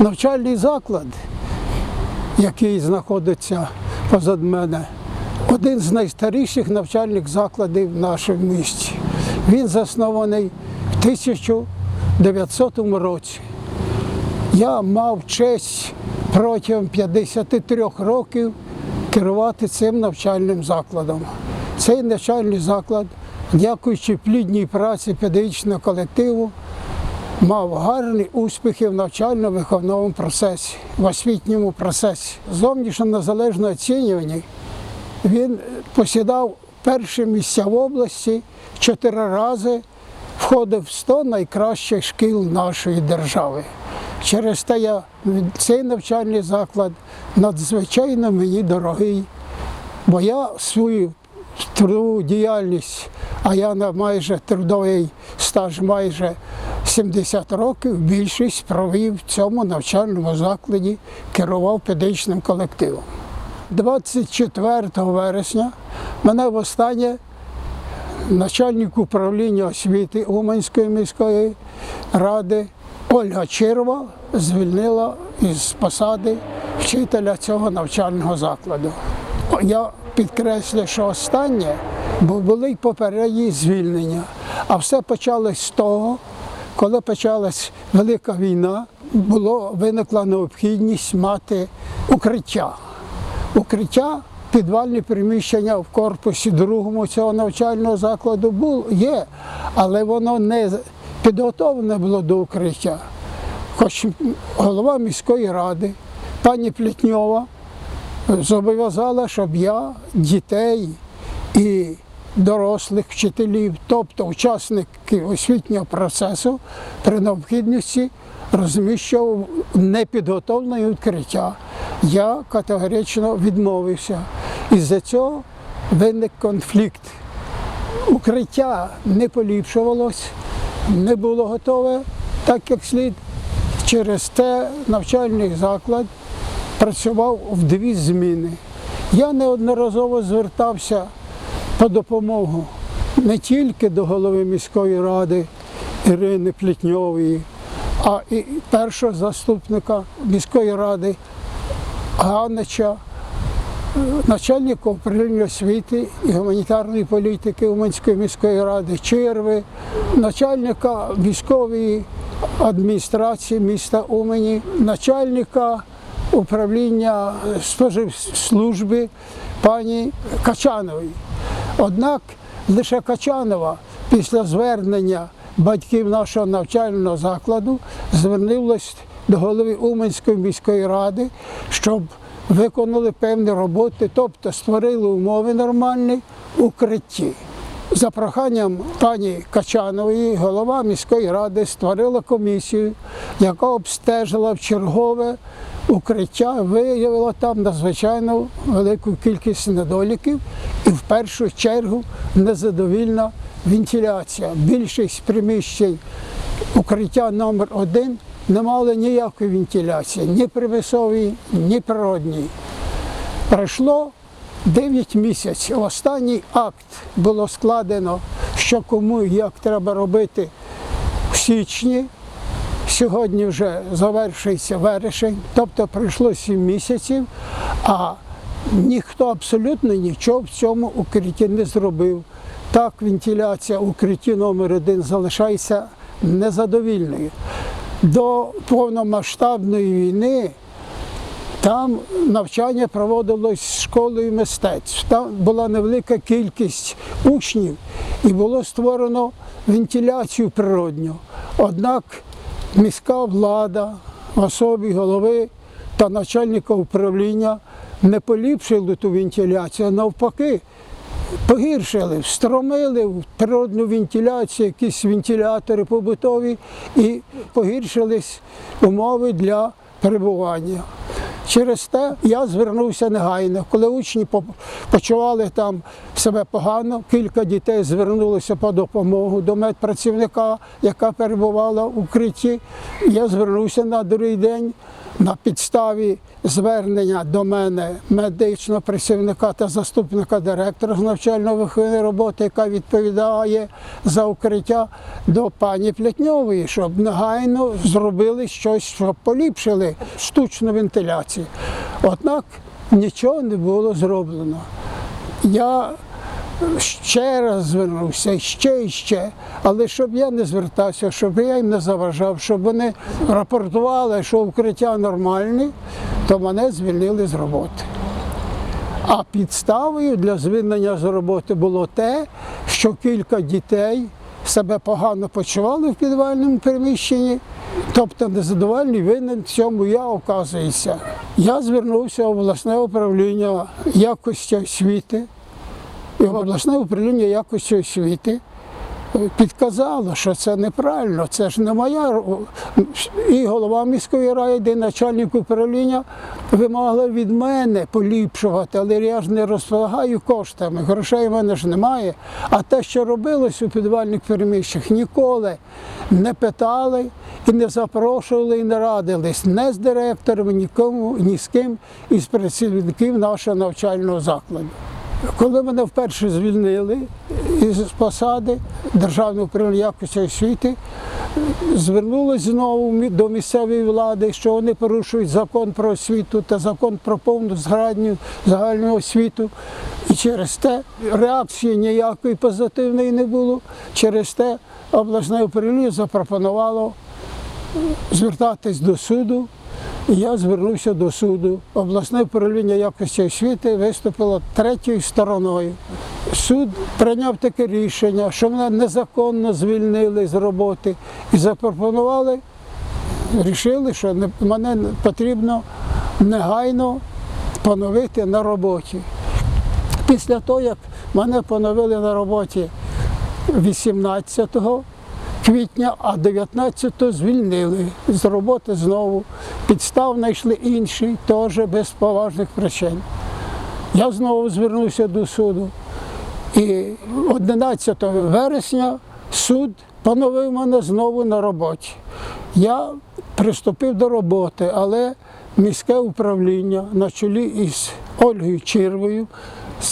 Навчальний заклад, який знаходиться позад мене, один з найстаріших навчальних закладів в нашому місті. Він заснований в 1900 році. Я мав честь протягом 53 років керувати цим навчальним закладом. Цей навчальний заклад, дякуючи плідній праці педагогічного колективу, мав гарні успіхи в навчально-виховному процесі, в освітньому процесі. Зовнішньо незалежно оцінювані він посідав перші місця в області чотири рази входив в 100 найкращих шкіл нашої держави. Через те я цей навчальний заклад надзвичайно мені дорогий, бо я свою трудову діяльність, а я на майже трудовий стаж майже 70 років, більшість провів в цьому навчальному закладі, керував педагогічним колективом. 24 вересня мене востаннє начальник управління освіти Уманської міської ради Ольга Чирва звільнила із посади вчителя цього навчального закладу. Я підкреслю, що останнє, бо були й попередні звільнення. А все почалось з того, коли почалась велика війна, було виникла необхідність мати укриття. Укриття, підвальні приміщення в корпусі другому цього навчального закладу було, є, але воно не підготовлене було до укриття. Хоч голова міської ради, пані Плітньова, зобов'язала, щоб я дітей і дорослих вчителів, тобто учасників освітнього процесу, при необхідності розміщував непідготовлене укриття. Я категорично відмовився. Із-за цього виник конфлікт. Укриття не поліпшувалось, не було готове так, як слід. Через те навчальний заклад працював в дві зміни. Я неодноразово звертався по допомогу не тільки до голови міської ради Ірини Плітньової, а і першого заступника міської ради Ганича, начальника управління освіти і гуманітарної політики Уманської міської ради Черви, начальника військової адміністрації міста Умані, начальника управління споживслужби пані Качанової. Однак лише Качанова після звернення батьків нашого навчального закладу звернулась до голови Уманської міської ради, щоб виконали певні роботи, тобто створили умови нормальні укритті. За проханням пані Качанової, голова міської ради створила комісію, яка обстежила в чергове укриття, виявила там надзвичайно велику кількість недоліків і в першу чергу незадовільна вентиляція. Більшість приміщень укриття номер один не мали ніякої вентиляції, ні примусовій, ні природній. Пройшло 9 місяців. Останній акт було складено, що кому і як треба робити в січні. Сьогодні вже завершується вересень, тобто пройшло 7 місяців, а ніхто абсолютно нічого в цьому укритті не зробив. Так, вентиляція укритті номер один залишається незадовільною. До повномасштабної війни там навчання проводилось школою мистецтв. Там була невелика кількість учнів і було створено вентиляцію природню. Однак міська влада особі голови та начальника управління не поліпшили ту вентиляцію, а навпаки, погіршили, встромили в природну вентиляцію якісь вентилятори побутові і погіршились умови для перебування. Через те я звернувся негайно. Коли учні почували там себе погано, кілька дітей звернулися по допомогу до медпрацівника, яка перебувала в укритті. Я звернувся на другий день на підставі звернення до мене медичного працівника та заступника директора з навчально-виховної роботи, яка відповідає за укриття до пані Плетньової, щоб негайно зробили щось, щоб поліпшили штучну вентиляцію. Однак нічого не було зроблено. Я ще раз звернувся, ще і ще. Але щоб я не звертався, щоб я їм не заважав, щоб вони рапортували, що укриття нормальне, то мене звільнили з роботи. А підставою для звільнення з роботи було те, що кілька дітей себе погано почували в підвальному приміщенні, тобто незадовольний винен в цьому я оказується. Я звернувся в обласне управління якості освіти, і обласне управління якості освіти підказало, що це неправильно, це ж не моя і голова міської ради, і начальник управління вимагали від мене поліпшувати, але я ж не розполагаю коштами, грошей в мене ж немає. А те, що робилось у підвальних приміщеннях, ніколи не питали і не запрошували, і не радились не з директором, нікому, ні з ким із працівників нашого навчального закладу. Коли мене вперше звільнили із посади Державного управління якості освіти, звернулися знову до місцевої влади, що вони порушують закон про освіту та закон про повну згадню загальну освіту. І через те реакції ніякої позитивної не було. Через те обласне управління запропонувало звертатись до суду. Я звернувся до суду. Обласне управління якості освіти виступило третьою стороною. Суд прийняв таке рішення, що мене незаконно звільнили з роботи і запропонували, рішили, що мене потрібно негайно поновити на роботі. Після того, як мене поновили на роботі 18 квітня, а 19 звільнили з роботи знову. Підстав знайшли інші, теж без поважних причин. Я знову звернувся до суду. І 11 вересня суд поновив мене знову на роботі. Я приступив до роботи, але міське управління на чолі із Ольгою Чирвою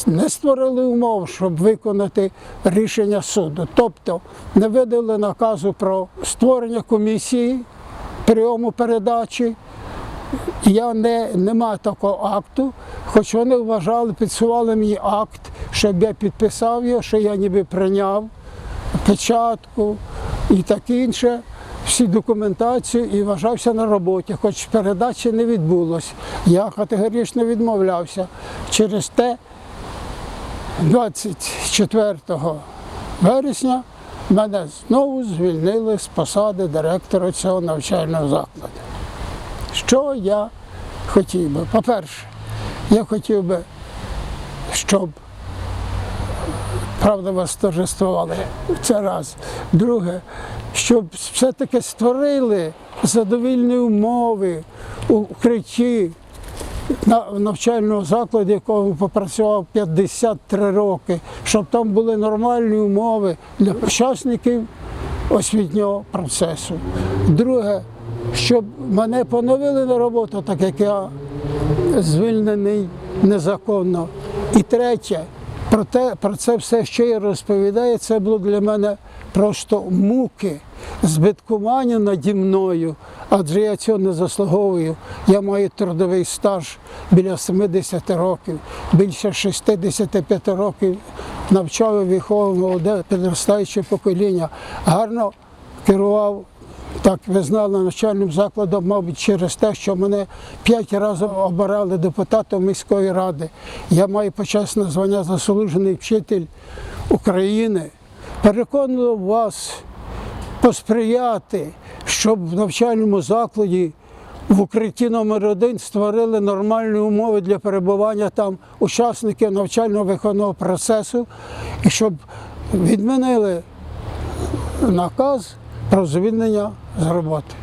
не створили умов, щоб виконати рішення суду. Тобто не видали наказу про створення комісії прийому передачі. Я не, маю такого акту, хоч вони вважали, підсували мені акт, щоб я підписав його, що я ніби прийняв печатку і таке інше, всі документацію і вважався на роботі, хоч передачі не відбулося. Я категорично відмовлявся. Через те 24 вересня мене знову звільнили з посади директора цього навчального закладу. Що я хотів би? По-перше, я хотів би, щоб правда вас торжествували це раз. Друге, щоб все-таки створили задовільні умови у укритті на навчального закладу, якого попрацював 53 роки, щоб там були нормальні умови для учасників освітнього процесу. Друге, щоб мене поновили на роботу, так як я звільнений незаконно. І третє, про, те, про це все, що я розповідаю, це було для мене просто муки, збиткування наді мною, адже я цього не заслуговую. Я маю трудовий стаж біля 70 років, більше 65 років навчав і виховував молоде підростаюче покоління. Гарно керував так, ви знали навчальним закладом, мабуть, через те, що мене п'ять разів обирали депутатом міської ради. Я маю почесне звання заслужений вчитель України. Переконував вас посприяти, щоб в навчальному закладі в укритті номер один створили нормальні умови для перебування там учасників навчально-виховного процесу і щоб відмінили наказ про з роботи.